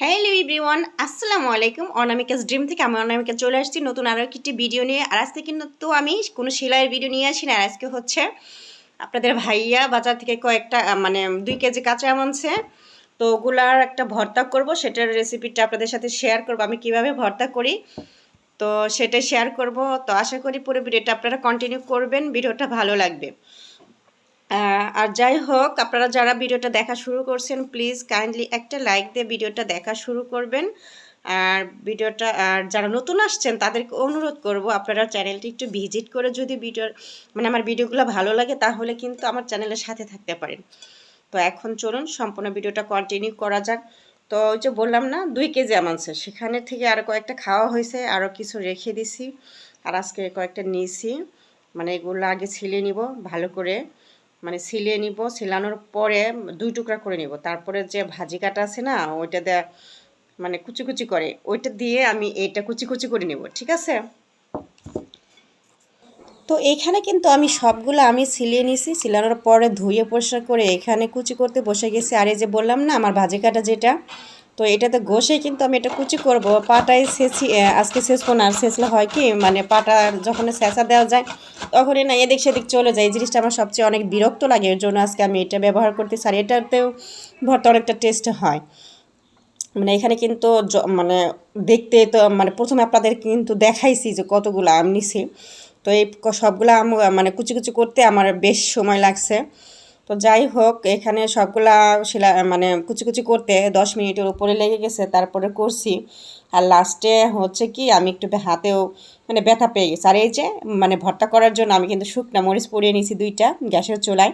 Hello everyone আসসালামু আলাইকুম Anamika's dream থেকে আমি অনামিকা চলে আসছি নতুন আরও একটি ভিডিও নিয়ে। আর আজকে কিন্তু আমি কোনো সেলাইয়ের ভিডিও নিয়ে আসি না। আর আজকে হচ্ছে আপনাদের ভাইয়া বাজার থেকে কয়েকটা মানে দুই কেজি কাঁচা আম আনছে। তো ওগুলার একটা ভর্তা করব। সেটার রেসিপিটা আপনাদের সাথে শেয়ার করব। আমি কীভাবে ভর্তা করি? তো সেটা শেয়ার করব। তো আশা করি পুরো ভিডিওটা আপনারা কন্টিনিউ করবেন। ভিডিওটা ভালো লাগবে। আর যাই হোক, আপনারা যারা ভিডিওটা দেখা শুরু করছেন প্লিজ কাইন্ডলি একটা লাইক দিয়ে ভিডিওটা দেখা শুরু করবেন। আর ভিডিওটা, আর যারা নতুন আসছেন, তাদেরকে অনুরোধ করব, আপনারা চ্যানেলটি একটু ভিজিট করে যদি ভিডিওর মানে আমার ভিডিওগুলো ভালো লাগে, তাহলে কিন্তু আমার চ্যানেলের সাথে থাকতে পারেন। তো এখন চলুন, সম্পূর্ণ ভিডিওটা কন্টিনিউ করা যাক। তো ওই যে বললাম না, দুই কেজি আমানছে সেখানে থেকে আরও কয়েকটা খাওয়া হয়েছে আরও কিছু রেখে দিছি। আর আজকে কয়েকটা নিয়েছি মানে এগুলো আগে ছিলে নিব, ভালো করে। মানে সিলিয়ে নিব সিলানোর পরে দুই টুকরা করে নিব। তারপরে যে ভাজি কাটা আছে না, ওইটা দেয়া মানে কুচি কুচি করে, ওইটা দিয়ে আমি এটা কুচি কুচি করে নিব, ঠিক আছে? তো এখানে কিন্তু আমি সবগুলো আমি সিলিয়ে নিছি সিলানোর পরে ধুয়ে পরিষ্কার করে এখানে কুচি করতে বসে গেছি। আর এই যে বললাম না, আমার ভাজি কাটা যেটা তো এটাতে ঘষে কিন্তু আমি এটা কুচি করব। পাটায় ছেঁচি আজকে ছেঁচবো না, আর হয় কি মানে পাটা যখন ছেঁচা দেওয়া যায়, তখনই না এদিক সেদিক চলে যায়। এই জিনিসটা আমার সবচেয়ে অনেক বিরক্ত লাগে, এর জন্য আজকে আমি এটা ব্যবহার করতেছি, আর এটাতেও ভর্তা অনেকটা টেস্ট হয়। মানে এখানে কিন্তু মানে দেখতে তো মানে প্রথমে আপনাদের কিন্তু দেখাইছি যে কতগুলো আম নিছি। তো এই সবগুলো আম মানে কুচি কুচি করতে আমার বেশ সময় লাগছে। তো যাই হোক, এখানে সবগুলা সেলা মানে কুচি কুচি করতে দশ মিনিটের উপরে লেগে গেছে, তারপরে করছি। আর লাস্টে হচ্ছে কি, আমি একটু হাতেও মানে ব্যথা পেয়ে গেছি। আর এই যে মানে ভর্তা করার জন্য আমি কিন্তু শুকনা মরিচ পরিয়ে নিয়েছি দুইটা গ্যাসের চুলায়।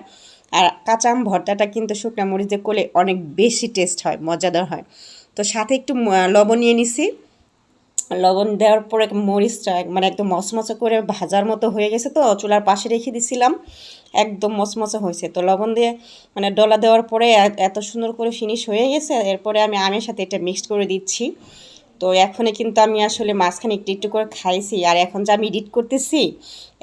আর কাঁচা আম ভর্তাটা কিন্তু শুকনা মরিচ দিয়ে করলে অনেক বেশি টেস্ট হয়, মজাদার হয়। তো সাথে একটু লবণ নিয়ে নিছি। লবণ দেওয়ার পরে মরিচটা মানে একদম মচমচে করে ভাজার মতো হয়ে গেছে তো, চুলার পাশে রেখে দিছিলাম। একদম মচমচে হয়েছে। তো লবণ দিয়ে মানে ডলা দেওয়ার পরে এত সুন্দর করে ফিনিশ হয়ে গেছে, এরপরে আমি আমের সাথে এটা মিক্সড করে দিচ্ছি। তো এখনই কিন্তু আমি আসলে মাঝখানে একটু একটু করে খাইছি আর এখন যে আমি এডিট করতেছি,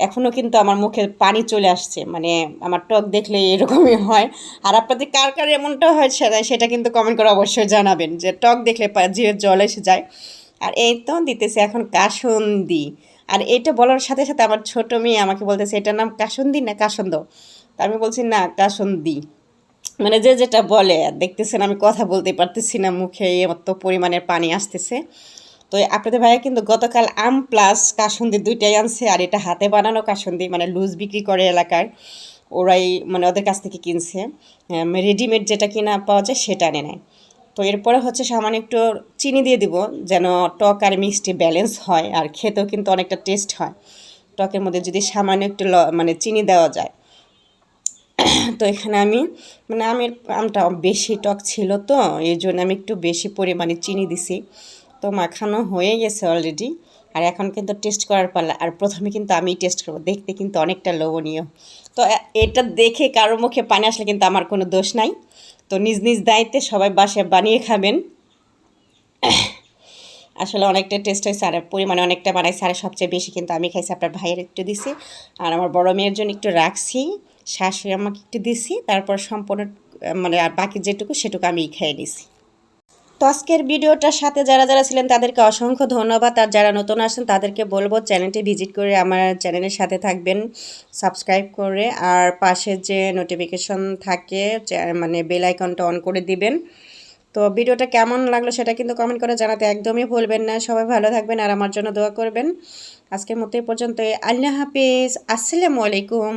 এখনও কিন্তু আমার মুখে পানি চলে আসছে। মানে আমার টক দেখলে এরকমই হয়। আর আপনাদের কার কার এমনটা হয় সেটা কিন্তু কমেন্ট করে অবশ্যই জানাবেন যে টক দেখলে জিভে জল এসে যায়। আর এই তো দিতেছে এখন কাসন্দি। আর এটা বলার সাথে সাথে আমার ছোট মেয়ে আমাকে বলতেছে, এটার নাম কাসন্দি না কাসন্দ? তা আমি বলছি, না, কাসন্দি। মানে যে যেটা বলে দেখতেছেন আমি কথা বলতে পারতেছি না, মুখে এত পরিমাণের পানি আসতেছে। তো আপনাদের ভাইয়া কিন্তু গতকাল আম প্লাস কাসন্দি দুইটাই আনছে, আর এটা হাতে বানানো কাসন্দি মানে লুজ বিক্রি করে এলাকার। ওরাই মানে ওদের কাছ থেকে কিনছে। রেডিমেড যেটা কিনা পাওয়া যায় সেটা আনে নেয় তো এরপরে হচ্ছে সামান্য একটু চিনি দিয়ে দিব যেন টক আর মিষ্টি ব্যালেন্স হয় আর খেতেও কিন্তু অনেকটা টেস্ট হয়। টকের মধ্যে যদি সামান্য একটু মানে চিনি দেওয়া যায়। তো এখানে আমি মানে আমের আমটা বেশি টক ছিল তো, এই জন্য আমি একটু বেশি পরিমাণে চিনি দিছি। তো মাখানো হয়ে গেছে অলরেডি আর এখন কিন্তু টেস্ট করার পালা আর প্রথমে কিন্তু আমি টেস্ট করব। দেখতে কিন্তু অনেকটা লোভনীয়। তো এটা দেখে কারও মুখে পানি আসলে কিন্তু আমার কোনো দোষ নাই। তো নিজ নিজ দায়িত্বে সবাই বাসায় বানিয়ে খাবেন। আসলে অনেকটা টেস্ট হয় আর পরিমাণে অনেকটা বানাই স্যারের সবচেয়ে বেশি, কিন্তু আমি খাইছি আপনার ভাইয়ের একটু দিছি। আর আমার বড় মেয়ের জন্য একটু রাখছি, শাশুড়ি আমাকে একটু দিছি, তারপর সম্পূর্ণ মানে আর বাকি যেটুকু সেটুকু আমি খেয়ে নিছি। তো আজকের ভিডিওটার সাথে যারা যারা ছিলেন, তাদেরকে অসংখ্য ধন্যবাদ। আর যারা নতুন আসেন তাদেরকে বলব চ্যানেলটি ভিজিট করে আমার চ্যানেলের সাথে থাকবেন, সাবস্ক্রাইব করে। আর পাশে যে নোটিফিকেশন থাকে মানে বেল আইকনটা অন করে দিবেন। তো ভিডিওটা কেমন লাগল সেটা কিন্তু কমেন্ট করে জানাতে একদমই ভুলবেন না। সবাই ভালো থাকবেন আর আমার জন্য দোয়া করবেন। আজকের মতো এই পর্যন্ত আল্লাহ হাফিজ। আসসালামু আলাইকুম।